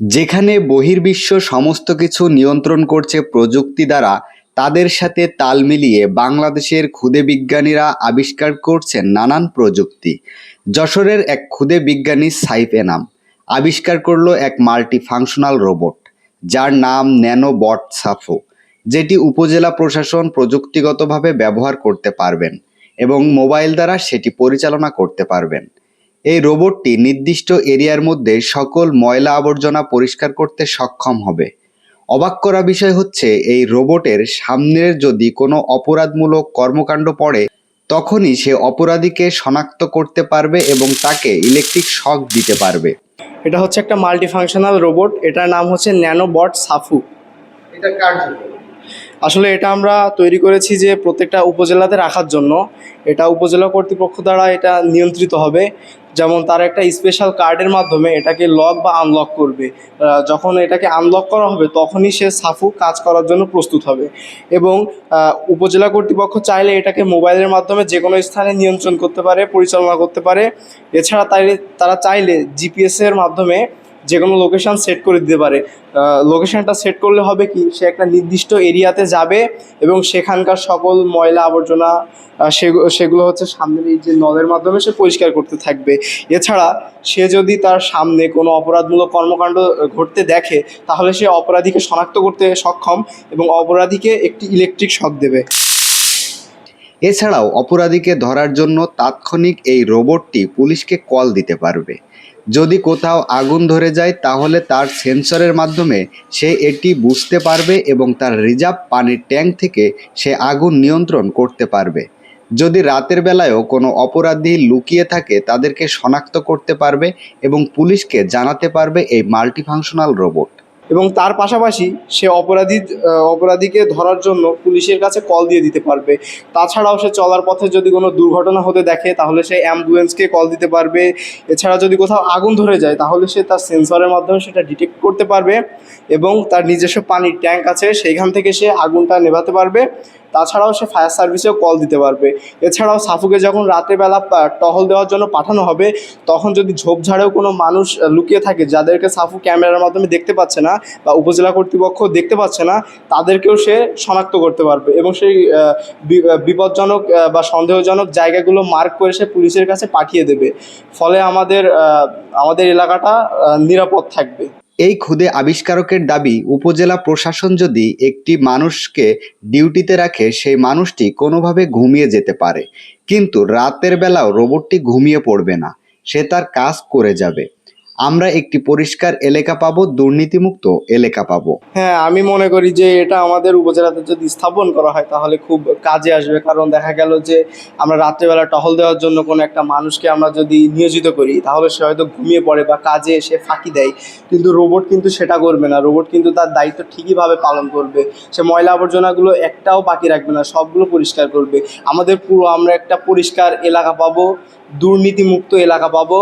যেখানে বহির্বিশ্ব সমস্ত কিছু নিয়ন্ত্রণ করছে প্রযুক্তি দ্বারা, তাদের সাথে তাল মিলিয়ে বাংলাদেশের ক্ষুদে বিজ্ঞানীরা আবিষ্কার করছেন নানান প্রযুক্তি। যশোরের এক ক্ষুদে বিজ্ঞানী সাইফ এনাম আবিষ্কার করল এক মাল্টি ফাংশনাল রোবট, যার নাম ন্যানোবট সাফো, যেটি উপজেলা প্রশাসন প্রযুক্তিগতভাবে ব্যবহার করতে পারবেন এবং মোবাইল দ্বারা সেটি পরিচালনা করতে পারবেন। এই রোবটটি নির্দিষ্ট এরিয়ার মধ্যে সকল ময়লা আবর্জনা পরিষ্কার করতে সক্ষম হবে। অবাক করা বিষয় হচ্ছে এই রোবটের সামনের যদি কোনো অপরাধমূলক কর্মকাণ্ড পড়ে তখনই সে অপরাধীকে শনাক্ত করতে পারবে এবং তাকে ইলেকট্রিক শক দিতে পারবে। এটা হচ্ছে একটা মাল্টি ফাংশনাল রোবট। এটার নাম হচ্ছে ন্যানোবট সাফু। এটা আসলে এটা আমরা তৈরি করেছি যে প্রত্যেকটা উপজেলাতে রাখার জন্য। এটা উপজেলা কর্তৃপক্ষ দ্বারা এটা নিয়ন্ত্রিত হবে। যেমন তার একটা স্পেশাল কার্ডের মাধ্যমে এটাকে লক বা আনলক করবে। যখন এটাকে আনলক করা হবে, তখনই সে সাফু কাজ করার জন্য প্রস্তুত হবে এবং উপজেলা কর্তৃপক্ষ চাইলে এটাকে মোবাইলের মাধ্যমে যে কোনো স্থানে নিয়ন্ত্রণ করতে পারে, পরিচালনা করতে পারে। এছাড়া তাই তারা চাইলে জিপিএসের মাধ্যমে যে কোনো লোকেশন সেট করে দিতে পারে। লোকেশনটা সেট করলে হবে কি? সে একটা নির্দিষ্ট এরিয়াতে যাবে এবং সেখানকার সকল ময়লা আবর্জনা সেগুলো হচ্ছে সামনের এই যে নলের মাধ্যমে সে পরিষ্কার করতে থাকবে। এছাড়া সে যদি তার সামনে কোনো অপরাধমূলক কর্মকাণ্ড ঘটতে দেখে, তাহলে সে অপরাধীকে শনাক্ত করতে সক্ষম এবং অপরাধীকে একটি ইলেকট্রিক শক দেবে। এছাড়াও অপরাধীকে ধরার জন্য তাৎক্ষণিক এই রোবটটি পুলিশকে কল দিতে পারবে। যদি কোথাও আগুন ধরে যায়, তাহলে তার সেন্সরের মাধ্যমে সে এটি বুঝতে পারবে এবং তার রিজার্ভ পানির ট্যাঙ্ক থেকে সে আগুন নিয়ন্ত্রণ করতে পারবে। যদি রাতের বেলায়ও কোনো অপরাধী লুকিয়ে থাকে, তাদেরকে শনাক্ত করতে পারবে এবং পুলিশকে জানাতে পারবে এই মাল্টিফাংশনাল রোবট। এবং তার পাশাপাশি সে অপরাধী অপরাধীকে ধরার জন্য পুলিশের কাছে কল দিয়ে দিতে পারবে। তাছাড়াও সে চলার পথে যদি কোনো দুর্ঘটনা হতে দেখে, তাহলে সে অ্যাম্বুলেন্সকে কল দিতে পারবে। এছাড়া যদি কোথাও আগুন ধরে যায়, তাহলে সে তার সেন্সরের মাধ্যমে সেটা ডিটেক্ট করতে পারবে এবং তার নিজস্ব পানির ট্যাঙ্ক আছে, সেইখান থেকে সে আগুনটা নেভাতে পারবে। তাছাড়াও সে ফায়ার সার্ভিসেও কল দিতে পারবে। এছাড়াও সাফুকে যখন রাত্রেবেলা টহল দেওয়ার জন্য পাঠানো হবে, তখন যদি ঝোপঝাড়েও কোনো মানুষ লুকিয়ে থাকে, যাদেরকে সাফু ক্যামেরার মাধ্যমে দেখতে পাচ্ছে না বা উপজেলা কর্তৃপক্ষ দেখতে পাচ্ছে না, তাদেরকেও সে শনাক্ত করতে পারবে এবং সেই বিপজ্জনক বা সন্দেহজনক জায়গাগুলো মার্ক করে সে পুলিশের কাছে পাঠিয়ে দেবে। ফলে আমাদের আমাদের এলাকাটা নিরাপদ থাকবে। এই ক্ষুদে আবিষ্কারকের দাবি, উপজেলা প্রশাসন যদি একটি মানুষকে ডিউটিতে রাখে, সেই মানুষটি কোনোভাবে ঘুমিয়ে যেতে পারে। কিন্তু রাতের বেলাও রোবটটি ঘুমিয়ে পড়বে না। সে তার কাজ করে যাবে। আমরা একটি পরিষ্কার এলাকা পাবো, দুর্নীতিমুক্ত এলাকা পাবো। হ্যাঁ আমি মনে করি যে এটা আমাদের উপজেলাতে যদি স্থাপন করা হয়, তাহলে খুব কাজে আসবে। কারণ দেখা গেল যে আমরা রাত্রেবেলা টহল দেওয়ার জন্য কোনো একটা মানুষকে আমরা যদি নিয়োজিত করি, তাহলে সে হয়তো ঘুমিয়ে পড়ে বা কাজে এসে ফাঁকি দেয়। কিন্তু রোবট কিন্তু সেটা করবে না। রোবট কিন্তু তার দায়িত্ব ঠিকইভাবে পালন করবে। সে ময়লা আবর্জনাগুলো একটাও বাকি রাখবে না, সবগুলো পরিষ্কার করবে। আমাদের পুরো আমরা একটা পরিষ্কার এলাকা পাবো, দুর্নীতিমুক্ত এলাকা পাবো।